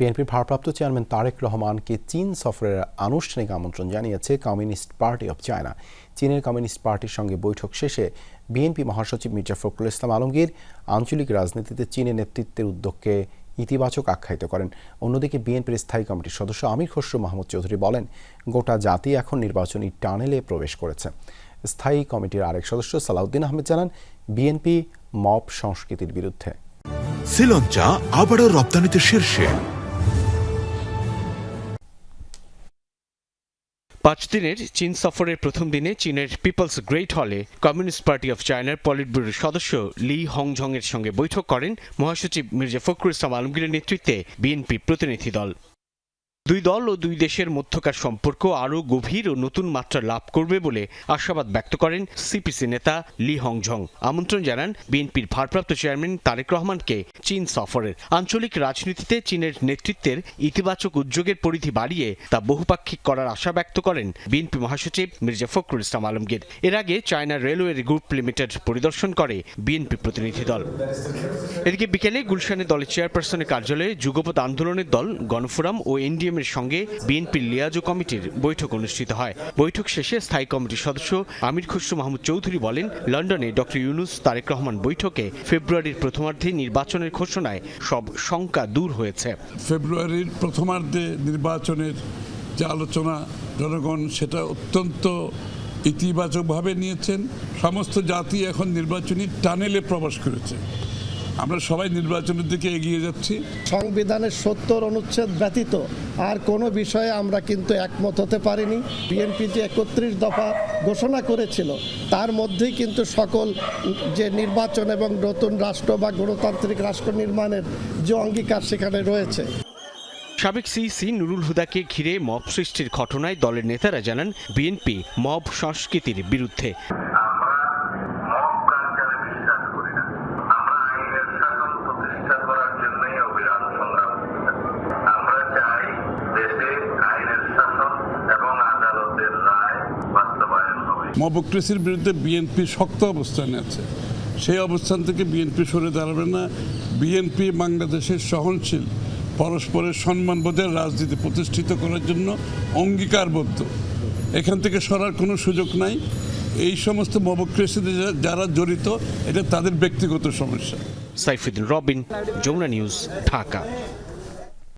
বিএনপির ভারপ্রাপ্ত চেয়ারম্যান তারেক রহমানকে চীন সফরের আনুষ্ঠানিক আমন্ত্রণ জানিয়েছে কমিউনিস্ট পার্টি অব চায়না। চীনের কমিউনিস্ট পার্টির সঙ্গে বৈঠক শেষে বিএনপি মহাসচিব মির্জা ফখরুল ইসলাম আলমগীর আঞ্চলিক রাজনীতিতে চীনের নেতৃত্বের উদ্যোগকে ইতিবাচক আখ্যায়িত করেন। অন্যদিকে বিএনপির স্থায়ী কমিটির সদস্য আমির খসরু মাহমুদ চৌধুরী বলেন, গোটা জাতি এখন নির্বাচনী টানেলে প্রবেশ করেছে। স্থায়ী কমিটির আরেক সদস্য সালাউদ্দিন আহমেদ জানান, বিএনপি মব সংস্কৃতির বিরুদ্ধে। শ্রীলঞ্চা আবারও রপ্তানিতে শীর্ষে। পাঁচ দিনের চীন সফরের প্রথম দিনে চীনের পিপলস গ্রেট হলে কমিউনিস্ট পার্টি অফ চায়নার পলিট ব্যুরোর সদস্য লি হংঝং এর সঙ্গে বৈঠক করেন মহাসচিব মির্জা ফখরুল ইসলাম আলমগীরের নেতৃত্বে বিএনপি প্রতিনিধি দল। দুই দল ও দুই দেশের মধ্যকার সম্পর্ক আরও গভীর ও নতুন মাত্রা লাভ করবে বলে আশাবাদ ব্যক্ত করেন সিপিসি নেতা লি হংঝং। আমন্ত্রণ জানান বিএনপির ভারপ্রাপ্ত চেয়ারম্যান তারেক রহমানকে চীন সফরের। আঞ্চলিক রাজনীতিতে চীনের নেতৃত্বের ইতিবাচক উদ্যোগের পরিধি বাড়িয়ে তা বহুপাক্ষিক করার আশা ব্যক্ত করেন বিএনপি মহাসচিব মির্জা ফখরুল ইসলাম আলমগীর। এর আগে চায়না রেলওয়ে গ্রুপ লিমিটেড পরিদর্শন করে বিএনপি প্রতিনিধি দল। এদিকে বিকেলে গুলশানে দলের চেয়ারপারসনের কার্যালয়ে যুগপৎ আন্দোলনের দল, গণফোরাম ও এনডিএম এর সঙ্গে বিএনপির লিয়াজো কমিটির বৈঠক অনুষ্ঠিত হয়। বৈঠক শেষে স্থায়ী কমিটির সদস্য আমির খসরু মাহমুদ চৌধুরী বলেন, লন্ডনে ডক্টর ইউনুস তারেক রহমান বৈঠকে ফেব্রুয়ারির প্রথমার্ধে নির্বাচনের ঘোষণায় সব শঙ্কা দূর হয়েছে। ফেব্রুয়ারির প্রথমার্ধে নির্বাচনের যে আলোচনা জনগণ সেটা অত্যন্ত ইতিবাচকভাবে নিয়েছেন। সমস্ত জাতি এখন নির্বাচনী টানেলে প্রবেশ করেছে। আমরা সবাই নির্বাচনের দিকে এগিয়ে যাচ্ছি। সংবিধানের সত্তর অনুচ্ছেদ ব্যতীত আর কোনো বিষয়ে আমরা কিন্তু একমত হতে পারিনি। বিএনপি যে একত্রিশ দফা ঘোষণা করেছিল তার মধ্যেই কিন্তু সকল যে নির্বাচন এবং নতুন রাষ্ট্র বা গণতান্ত্রিক রাষ্ট্র নির্মাণের যে অঙ্গীকার সেখানে রয়েছে। সাবেক সিইসি নুরুল হুদাকে ঘিরে মব সৃষ্টির ঘটনায় দলের নেতারা জানান বিএনপি মব সংস্কৃতির বিরুদ্ধে। মবক্রেসির বিরুদ্ধে বিএনপি শক্ত অবস্থানে আছে। সেই অবস্থান থেকে বিএনপি সরে দাঁড়াবে না। বিএনপি বাংলাদেশের সহনশীল, পরস্পরের সম্মানবোধের রাজনীতি প্রতিষ্ঠিত করার জন্য অঙ্গীকারবদ্ধ। এখান থেকে সরার কোনো সুযোগ নাই। এই সমস্ত মবক্রেসিতে যারা জড়িত, এটা তাদের ব্যক্তিগত সমস্যা। সাইফুদ্দিন রবিন, যমুনা নিউজ, ঢাকা।